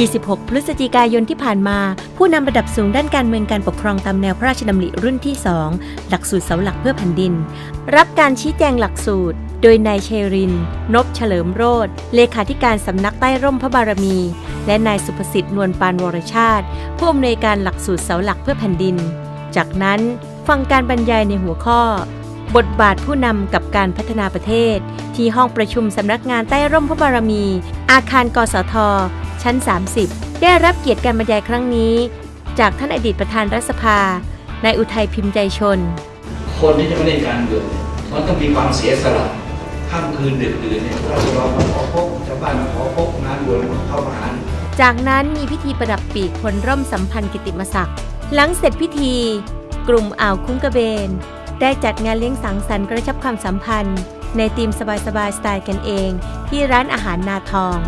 26 พฤศจิกายนที่ผ่านมา ผู้นำระดับสูงด้านการเมืองการปกครองตามแนวพระราชดำริรุ่นที่ 2 หลักสูตรเสาหลักเพื่อแผ่นดิน รับการชี้แจงหลักสูตร โดยนายเชริน นบเฉลิมโรธเลขาธิการสำนักใต้ร่มพระบารมี และนายสุภสิทธิ์นวลปานวรชาติ ผู้อำนวยการหลักสูตรเสาหลักเพื่อแผ่นดิน จากนั้นฟังการบรรยายในหัวข้อบทบาทผู้นำกับการพัฒนาประเทศ ที่ห้องประชุมสำนักงานใต้ร่มพระบารมี อาคารกสท ชั้น 30 ได้รับเกียรติการบรรยายครั้งนี้ จากท่านอดีตประธานรัฐสภานายอุทัยพิมพ์ใจชน คนที่จะมาเล่นการเมืองเนี่ยมันต้องมีความเสียสละค่ำคืนดึกดื่นเนี่ยเราจะรอมาขอพบชาวบ้านมาขอพบงานบวชเข้ามาหาจากนั้นมีพิธีประดับปีกพลร่มสัมพันธ์กิตติมศักดิ์หลังเสร็จพิธี กลุ่มอ่าวคุ้งกระเบน ได้จัดงานเลี้ยงสังสรรค์กระชับความสัมพันธ์ ในทีมสบายๆสไตล์กันเอง ที่ร้านอาหารนาทอง